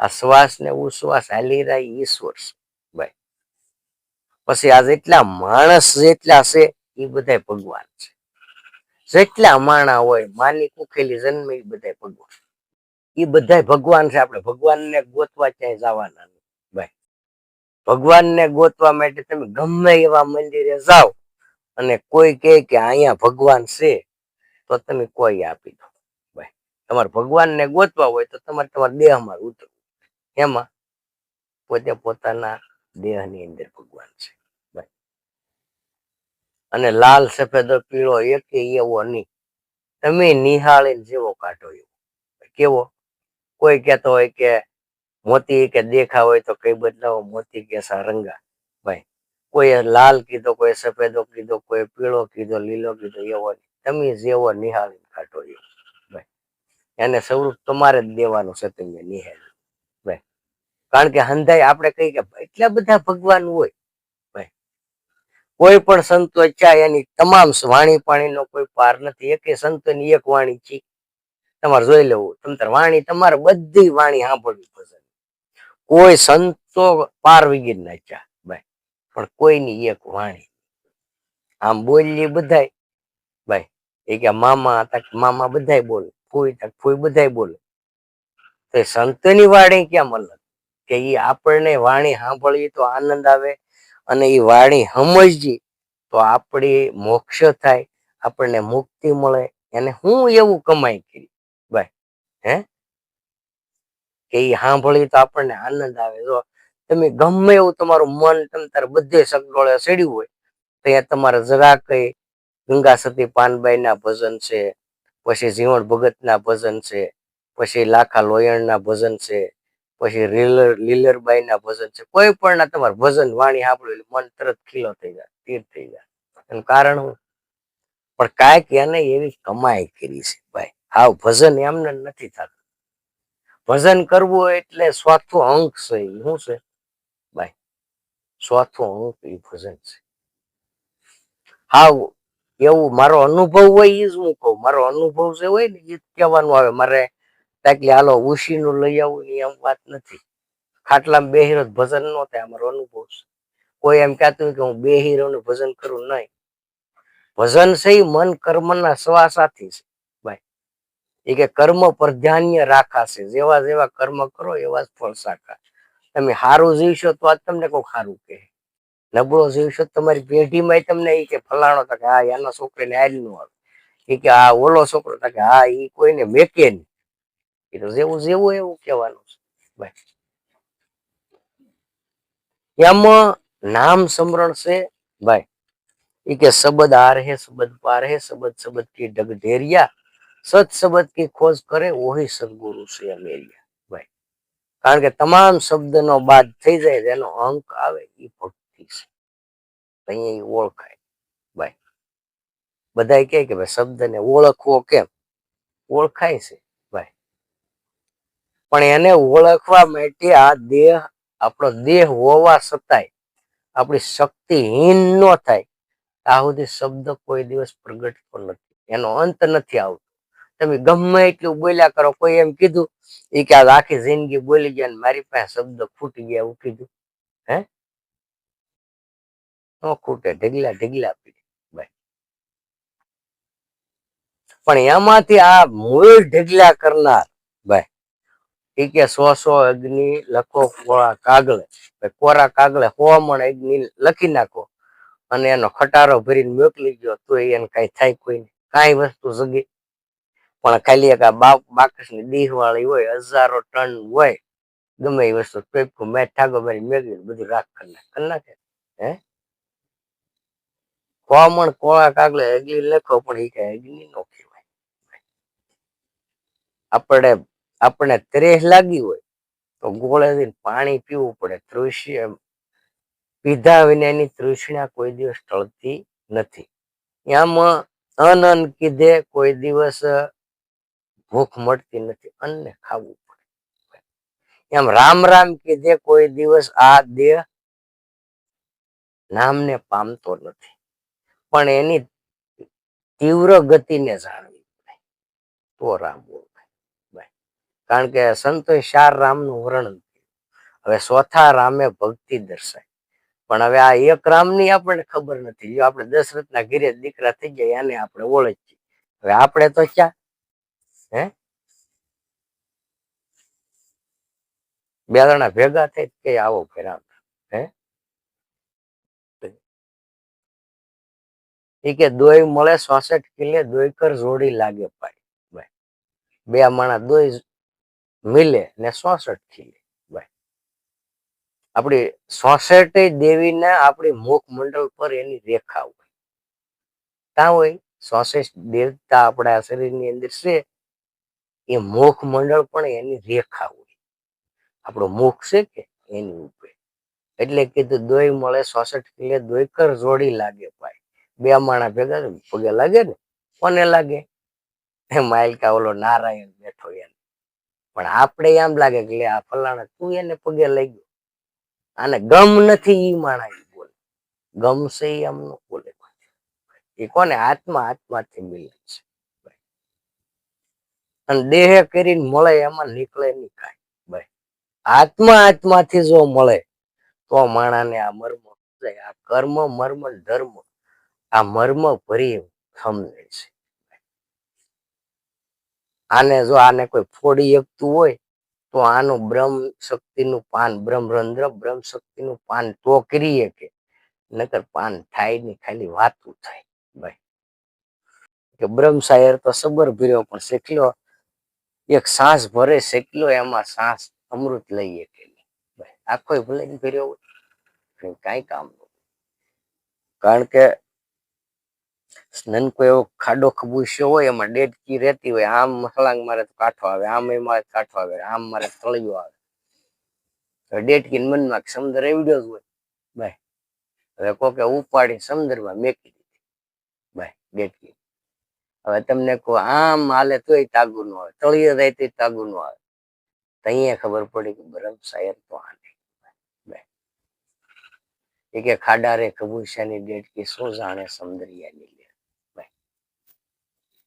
આ શ્વાસ ને ઉશ્વાસ હાલી રહ્યા ઈશ્વર છે. ભાઈ, પછી આ જેટલા માણસ જેટલા છે એ બધા ભગવાન છે. જેટલા માણા હોય માની કુખેલી જન્મે એ બધા ભગવાન એ બધા ભગવાન છે, આપણે ભગવાનને ગોતવા ક્યાંય જવાના નથી. ભાઈ, ભગવાનને ગોતવા માટે તમે ગમે એવા મંદિરે જાઓ અને કોઈ કહે કે અહીંયા ભગવાન છે, તો તમે કોઈ આપી દો. ભાઈ, તમારે ભગવાનને ગોતવા હોય તો તમારે તમારા દેહમાં ઉતરવું એમાં પોતે પોતાના દેહની અંદર ભગવાન છે. અને લાલ, સફેદ પીળો એક એવો નહીં. તમે નિહાળીને જેવો કાઢો એવો. કેવો? કોઈ કહેતો હોય કે મોતી કે દેખા હોય તો કઈ બદલાવો, મોતી કે રંગા. ભાઈ, કોઈ લાલ કીધો, કોઈ સફેદો કીધો, કોઈ પીળો કીધો, લીલો કીધો, એવો તમે જેવો નિહાળીને કાઢો એવો. ભાઈ, એને સ્વરૂપ તમારે જ દેવાનું છે, તમે નિહાળી કારણ કે હંધાઈ આપણે કહી કે એટલા બધા ભગવાન હોય. કોઈ પણ સંતો ઈચ્છા એની તમામ વાણી પાણીનો કોઈ પાર નથી. એકે સંતોની એક વાણી છે. તમારે જોઈ લેવું. તમ વાણી, તમારે બધી વાણી સાંભળવી પસંદ. કોઈ સંતો પાર વિગીર ચા ભાઈ, પણ કોઈની એક વાણી. આમ બોલીએ બધાય. ભાઈ, એ કે મામા તક મામા બધાય બોલે. ફૂઈ તક ફૂઈ બધાય બોલે. તો સંતોની વાણી કેમ અલગ કે એ આપણને વાણી સાંભળવી તો આનંદ આવે અને એ વાણી સમજી તો આપણી મોક્ષ થાય, આપણને મુક્તિ મળે એને હું એવું કમાઈ કરી. ભાઈ હે? કે એ સાંભળી તો આપણને આનંદ આવે. જો તમે ગમે એવું તમારું મન તમે તારે બધે સગડોળે ચડ્યું હોય, તો એ તમારે જરા કઈ ગંગા સતી પાનબાઈ ના ભજન છે, પછી જીવણ ભગત ના ભજન છે, પછી લાખા લોયણ ના ભજન છે પછી લીલર લીલરબાઈ ના ભજન છે. કોઈ પણ ના તમારે ભજન વાણી સાંભળ્યું મન તરત ખીલો થઈ જાય તીર થઈ જાય. એનું કારણ પણ કાંઈક એને એવી કમાઈ કરી છે ભાઈ. હાવ ભજન એમને નથી થતું. ભજન કરવું એટલે સ્વાર્થો અંક છે શું છે? ભાઈ, સ્વાર્થો અંક એ ભજન છે. હાવ એવું મારો અનુભવ હોય એ જ હું કહું. મારો અનુભવ જે હોય ને એ જ કહેવાનું આવે. મારે તાકલી હાલો ઉશીનું લઈ આવું ને એમ વાત નથી. ખાટલામાં બે હીરો ભજન નો થાય અમારો અનુભવ છે. કોઈ એમ કહેતું કે હું બે હીરોનું ભજન કરું નહીં. ભજન છે ઈ મન કર્મના સાથી છે, ભાઈ. એ કે કર્મ પર ધ્યાન્ય રાખાશે. જેવા જેવા કર્મ કરો, એવા જ ફળ સાકા તમે સારું જીવશો તો આજ તમને કોઈ સારું કહે. નબળો જીવશો તમારી પેઢીમાં તમને એ કે ફલાણો તકે, હા, એના છોકરીને આરી નું આવે. એ કે આ ઓલો છોકરો તકે, હા એ કોઈને મેકે નહીં. એ જેવું જેવું એવું કહેવાનું છે ભાઈ નામ સમરણ છે ભાઈ એ કે શબ્દ આ રહે શબ્દ પાર હે શબ્દ શબ્દ કી ડગ ઢેરિયા સત શબ્દ કી ખોજ કરે ઓહી સદગુરુ છે અમેરિયા ભાઈ કારણ કે તમામ શબ્દનો બાદ થઈ જાય એનો અંક આવે એ ભક્તિ છે. અહીંયા ઓળખાય. ભાઈ બધા કે ભાઈ શબ્દને ઓળખવો કેમ? ઓળખાય છે. પણ એને ઓળખવા માટે આ દેહ, આપણો દેહ હોવા છતાંય આપણી શક્તિહીન ન થાય. આ સુધી શબ્દ કોઈ દિવસ પ્રગટતો નથી. એનો અંત નથી આવતો. તમે ગમે એટલું બોલ્યા કરો, કોઈ એમ કીધું એ કે આખી જિંદગી બોલી ગયા ને મારી પાસે શબ્દ ખૂટી ગયા, એવું કીધું. હે? ન ખૂટે, ઢગલા ઢગલા પીડે. ભાઈ પણ એમાંથી આ મૂળ ઢગલા કરનાર ભાઈ એ કે સો સો અગ્નિ લખો કોરા કાગળે. કોરા કાગળે મણ અગ્નિ લખી નાખો. અને એનો ખટારો ભરીને મોકલી ગયો તો એને કઈ થાય કોઈ કાંઈ વસ્તુ જગી. પણ ખાલી એક બાપ બાકસની દીહ વાળી હોય, હજારો ટન હોય, ગમે એ વસ્તુ પેપકું મેં ઠાગો મારી મેળવી બધું રાખ કરી નાખે હે? કોમણ કોળા કાગલે અગ્નિ લખો, પણ એ કઈ અગ્નિ નો કહેવાય. આપણે આપણે ત્રેહ લાગી હોય, તો ગોળેથી પાણી પીવું પડે. તૃષ્ય પીધા વિનાની તૃષ્ણા કોઈ દિવસ ટળતી નથી. આમાં અન અન કીધે કોઈ દિવસ ભૂખ મળતી નથી. અન્ન ખાવું પડે. એમ રામ રામ કીધે કોઈ દિવસ આ દેહ નામને પામતો નથી. પણ એની તીવ્ર ગતિને જાણવી પડે. તો રામ ભાઈ કારણ કે સંતોએ ચાર રામનું વર્ણન હવે ચોથા રામે ભક્તિ દર્શાય પણ હવે આ એક રામની આપણને ખબર નથી. જો આપણે દશરથના ઘીરે દીકરા થઈ જાય એને આપણે ઓળખીએ. હવે આપણે તો ક્યાં? હે? બે જણા ભેગા થઈ કે આવો ફેરામ હે? એ કે દોય મળે, સોસઠ કિલે દોય કર જોડી લાગે પાડી. બે માણા દોય મિલે ને સોસઠ ખીલે. ભાઈ આપણી સોસઠ દેવીને આપણી મુખ મંડળ પર એની રેખા હોય. ક્યાં હોય ચોસઠ દેવતા આપણા શરીરની અંદર છે, એ મુખ મંડળ પણ એની રેખા હોય. આપણું મુખ છે કે એની ઉપર. એટલે કીધું દોય મળે, સોસઠ કિલે દોય કર જોડી લાગે ભાઈ. બે માણા ભેગા પગે લાગે ને, કોને લાગે? માયલકા ઓલો નારાયણ બેઠો એને. પણ આપણે એમ લાગે કે આ ફલાણા તું એને પગે લઈ ગયો. આને ગમ નથી ઈ માણા બોલે. ગમશે એમ બોલે એ કોને? આત્મા, આત્માથી મિલે છે. અને દેહ કરીને મળે એમાં નીકળે નહીં કાંઈ. ભાઈ આત્મા, આત્માથી જો મળે, તો માણાને આ મર્મ આ કર્મ, મર્મ, ધર્મ. આ મર્મ ભરી સમજે છે. આને જો આને કોઈ ફોડી એકતું હોય, તો આનું બ્રહ્મ શક્તિનું પાન, બ્રહ્મરંધ્ર બ્રહ્મ શક્તિનું પાન તો કરીએ કે, નકર પાન થાય નહીં, ખાલી વાતું થાય, ભાઈ. કે બ્રહ્મ શાયર તો સબર ભીર્યો, પણ શેકલો એક સાસ ભરે શેકલો એમાં સાસ અમૃત લઈએ કે આખો ભલે ભર્યો હોય કાંઈ કામ કારણ કે નનકો એવો ખાડો ખબૂસ્યો હોય, એમાં ડેડકી રહેતી હોય, આમ છલાંગ મારે કાંઠો આવે, આમ મારે કાંઠો આવે, આમ મારે તળિયો આવે. ડેડકી મનમાં સમદર એવડ્યો જ હોય. ભાઈ હવે કોકે ઉપાડી સમુદ્રમાં મેકી દીધી. ભાઈ ડેડકી. હવે તમને કહો, આમ હાલે તોય તાગુ ન આવે, તળિયે જાય તોય તાગુ ન આવે. અહીંયા ખબર પડી કે બરફ શાયર તો આને. એ કે ખાડા રે ખબૂસિયાની ડેડકી શું જાણે સમુદ્રિયાની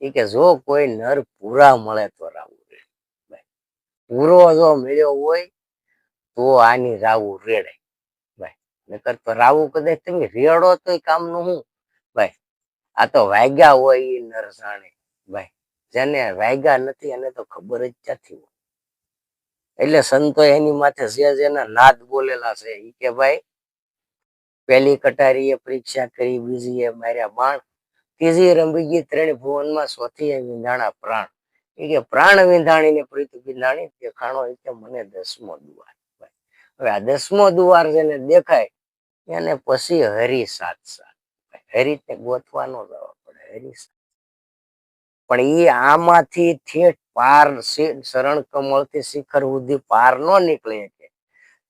એ કે જો કોઈ નર પૂરા મળે તો રાવું રેડે. પૂરો જો મળ્યો હોય તો આની રાવું રેડે. ભાઈ નકર તો રાવું કદાચ તમે રેડો તોય કામનું હું. ભાઈ આ તો વાગ્યા હોય એ નર જાણે ભાઈ જેને વાગ્યા નથી એને તો ખબર જ ક્યાંથી હોય. એટલે સંતો એની માથે જે જેના નાદ બોલેલા છે એ કે ભાઈ, પેલી કટારીએ પરીક્ષા કરી બીજી એ માર્યા બાણ. ત્રીજી રંભી ત્રણ ભુવનમાં ચોથી વિંધાણા પ્રાણ. કે પ્રાણ વિંધાણીને પ્રીત વિંધાણી દેખાણો મને દસમો દુવાર હવે આ દસમો દુવાર જેને દેખાય, એને પછી હરી સાત સાત. હરીને ગોતવાનો જવા પડે, હરી પણ એ આમાંથી ઠેઠ પાર શરણ શરણ કમળથી શિખર સુધી પાર ન નીકળે કે,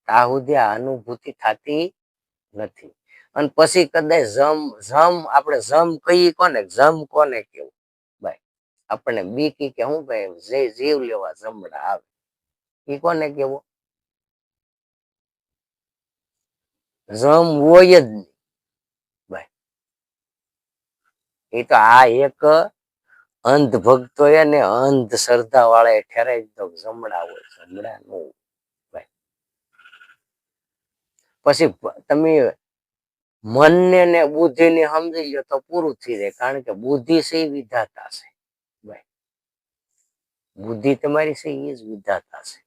ત્યાં સુધી આ અનુભૂતિ થતી નથી. અને પછી કદાચ જમ જમ, આપણે જમ કહીએ કોને? જમ કોને કેવું ભાઈ, આપણને બીકી કે શું કહે જે જીવ લેવા જમડા આવે એ કોને કેવો જમ હોય જ નહીં. ભાઈ એ તો આ એક અંધ ભક્તો ને અંધ શ્રદ્ધા વાળા ઠેરાઈ તો જમણા હોય, જમણા નો ભાઈ, પછી તમે મનને ને બુદ્ધિને સમજી લો તો પૂરું થઈ જાય. કારણ કે બુદ્ધિ છે વિધાતા છે. બુદ્ધિ તમારી છે એ જ વિધાતા છે.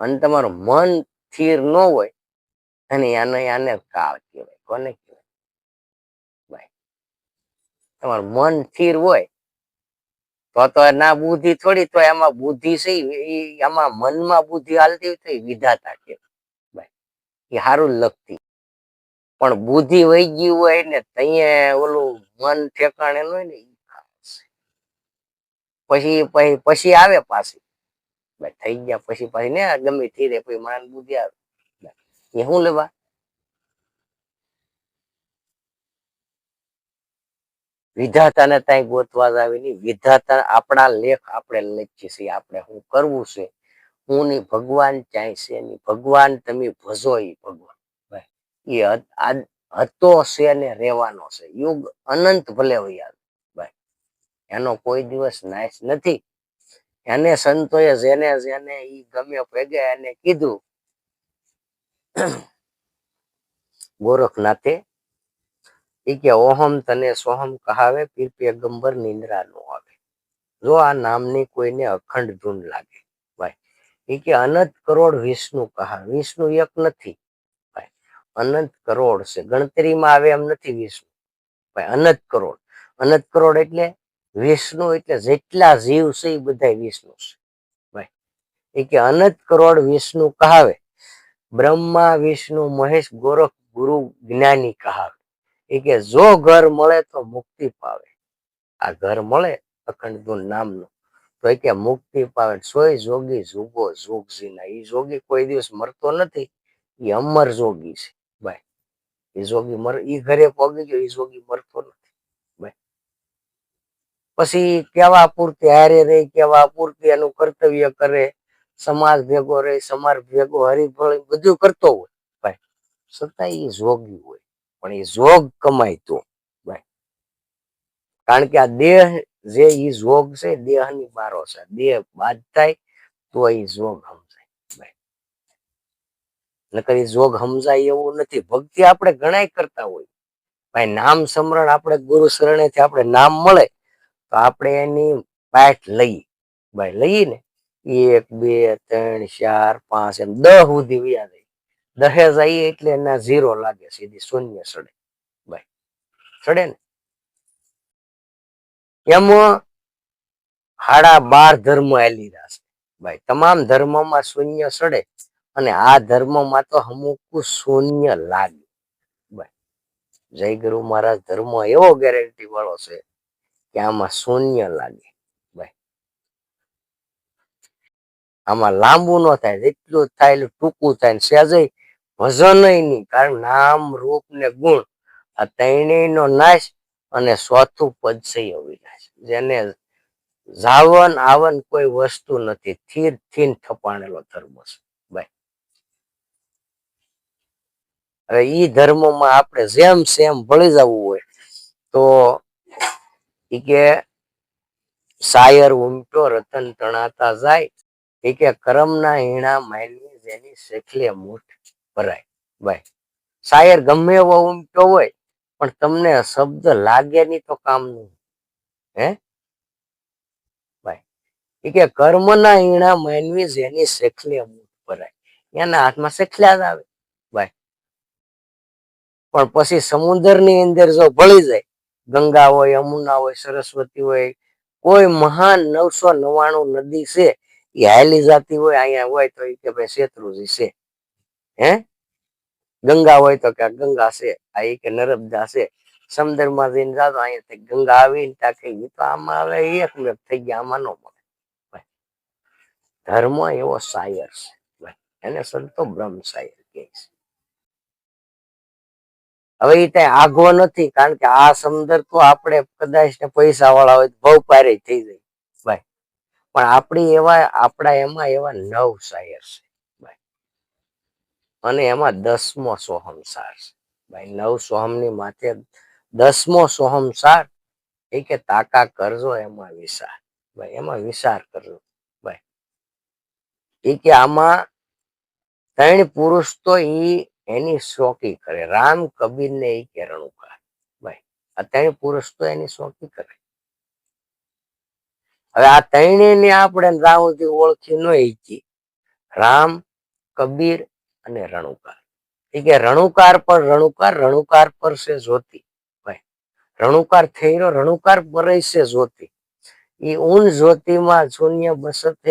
અને તમારું મન સ્થિર ન હોય અને આને આને કાળ કહેવાય. કોને કહેવાય? તમારું મન સ્થિર હોય તો તો ના બુદ્ધિ થોડી તો એમાં બુદ્ધિ છે આમાં મનમાં બુદ્ધિ હાલતી હોય તો એ વિધાતા કહેવાય. એ સારું લખતી. પણ બુદ્ધિ વહી ગઈ હોય ને તઈએ ઓલું મન ઠેકાણે હોય ને. પછી પછી પછી આવે પાછી. થઈ ગયા, પછી, પાછી ને ગમે થઈ રે પછી માન બુદ્ધિ આવે. એ શું લેવા? વિધાતાને ત્યાં ગોતવા જ આવે નહીં. વિધાતા આપણા લેખ આપણે લખીએ છીએ, આપણે શું કરવું છે? હું ની ભગવાન ચાય છે નહીં. ભગવાન તમે ભજો ભગવાન. એ હતો છે ને રહેવાનો છે. યુગ અનંત ભલે હોય ભાઈ. એનો કોઈ દિવસ નાશ નથી. એને સંતોએ જેને જેને ઈ ગમે ભેગે એને કીધું, ગોરખનાથે એ કે, ઓહમ તને સોહમ કહાવે, પીર પેગંબર નિંદ્રા નો આવે. જો આ નામની કોઈને અખંડ ધૂન લાગે, ભાઈ. એ કે, અનંત કરોડ વિષ્ણુ કહા વિષ્ણુ એક નથી. અનંત કરોડ છે. ગણતરીમાં આવે એમ નથી વિષ્ણુ. અનંત કરોડ. અનંત કરોડ એટલે વિષ્ણુ એટલે જેટલા જીવ છે એ બધા વિષ્ણુ છે. એ કે અનંત કરોડ વિષ્ણુ કહાવે? બ્રહ્મા, વિષ્ણુ, મહેશ, ગોરખ, ગુરુ, જ્ઞાની કહાવે. એ કે જો ઘર મળે તો મુક્તિ પાવે. આ ઘર મળે અખંડ નામનું. તો એ કે મુક્તિ પાવે. સોય જોગી જુગો જોગજીના. એ જોગી કોઈ દિવસ મરતો નથી. એ અમર જોગી છે. એ મર એ ઘરે પગી ગયો એ મરતો નથી. પછી કેવા પૂરતી હારે રહે, કેવા પૂરતી એનું કર્તવ્ય કરે, સમાજ ભેગો રહે, સમાજ ભેગો હરિફળ બધું કરતો હોય. ભાઈ છતાં એ જોગી હોય. પણ એ જોગ કમાયતો ભાઈ કારણ કે આ દેહ જે ઈ જોગ છે, દેહની બારો છે. દેહ બાદ થાય તો એ જોગ ભાઈ નકર એ જોગ સમજાય એવું નથી. ભક્તિ આપણે ઘણાય કરતા હોય. ભાઈ, નામ સમરણ આપણે ગુરુ શરણેથી આપણે નામ મળે, તો આપણે એની પાઠ લઈ ભાઈ લઈએ ને એક, બે, ત્રણ, ચાર, પાંચ એમ દહ સુધી વ્યા જાય. દહે જઈએ એટલે એના ઝીરો લાગે, સીધી શૂન્ય સડે. ભાઈ સડે ને? એમ હાડા બાર ધર્મ આલી રહ્યા છે. ભાઈ તમામ ધર્મમાં શૂન્ય સડે. અને આ ધર્મમાં તો અમુક શૂન્ય લાગે જય ગુરુ મહારાજ, ધર્મ એવો ગેરંટી વાળો છે કે આમાં શૂન્ય લાગે. આમાં લાંબુ ન થાય, જેટલું થાય એટલું ટૂંકું થાય. ને સહેજય ભજન નહીં, કારણ નામ, રૂપ ને ગુણ આ ત્રણેય નાશ અને ચોથું પદ છે અવિનાશ. જેને જાવન આવન કોઈ વસ્તુ નથી. થીર થીન, થપાણેલો ધર્મ છે ભાઈ હવે ઈ ધર્મમાં આપણે જેમ સેમ ભળી જવું હોય, તો ઈ કે શાયર ઉમટો, રતન તણાતા જાય એ કે કરમના હીણા માનવી જેની શેખલે મૂઠ ભરાય. ભાઈ શાયર ગમે એવો ઉમટો હોય, પણ તમને શબ્દ લાગે નહીં તો કામ કામનું. હે? ભાઈ એ કે કર્મના હીણા માનવી જેની શેખલે મૂઠ ભરાય. એના હાથમાં શેખલ્યા જ આવે. પણ પછી સમુદ્રની અંદર જો ભળી જાય, ગંગા હોય, યમુના હોય, સરસ્વતી હોય, કોઈ મહાન નવસો નવ્વાણું નદી છે, એ હાલી જાતી હોય, અહીંયા હોય તો કે ભાઈ શેત્રુજી છે. હે? ગંગા હોય તો કે ગંગા છે, આ એ કે નર્મદા છે. સમુદ્રમાં જઈને જાતો, અહીંયા ગંગા આવીને ત્યાં કે તો આમાં હવે એક મેક થઈ ગયા, આમાં નો મળે. ધર્મ એવો સાયર છે. એને સંતો બ્રહ્મ સાયર કહે છે. હવે એ ત્યાં આઘો નથી, કારણ કે આ સમંદર તો આપણે કદાચ ને પૈસા વાળા હોય બહુ પારે થઈ જાય. ભાઈ પણ આપણી એવા, આપણા એમાં એવા નવ શાયર છે. અને એમાં દસમો સોહમસાર છે. ભાઈ નવ સોહમની માથે દસમો સોહમસાર એ કે તાકા કરજો, એમાં વિચાર ભાઈ એમાં વિચાર કરજો. ભાઈ એ કે આમાં ત્રણ પુરુષ તો ઈ એની શોકી કરે. રામ કબીર ને એ કે રણુકા ભાઈ આ ત્રણ પુરુષ તો એની શોકી કરે. હવે આ ત્રણે આપણે રામથી ઓળખી ન ઈચ્છી રામ, કબીર અને રણુકાર. એ કે રણુકાર પર રણુકાર રણુકાર પર છે જ્યોતિ. ભાઈ, રણુકાર થઈ રહ્યો રણુકાર પર છે જ્યોતિ. એ ઊન જ્યોતિમાં શૂન્ય બસત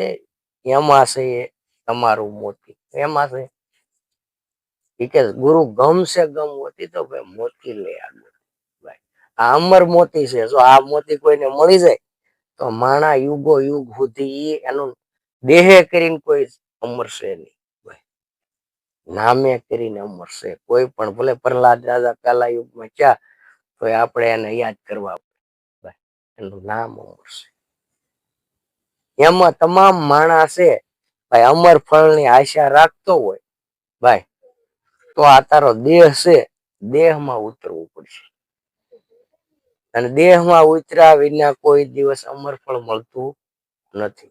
એમાં છે તમારું મોતી. એમાં છે કે ગુરુ ગમશે ગમ હોતી તો ભાઈ મોતી લે આગળ ભાઈ, આ અમર મોતી છે. જો આ મોતી કોઈને મળી જાય, તો માણા યુગો યુગ સુધી એનું દેહે કરીને કોઈ અમરશે નહીં. નામે કરીને અમરશે કોઈ પણ ભલે પ્રહલાદ રાજા કાલા યુગમાં ક્યાં તો આપણે એને યાદ કરવા ભાઈ, એનું નામ અમરશે એમાં તમામ માણસ ભાઈ, અમર ફળની આશા રાખતો હોય. ભાઈ તો આ તારો દેહ છે, દેહમાં ઉતરવું પડશે. અને દેહમાં ઉતર્યા વિના કોઈ દિવસ અમર મળતું નથી.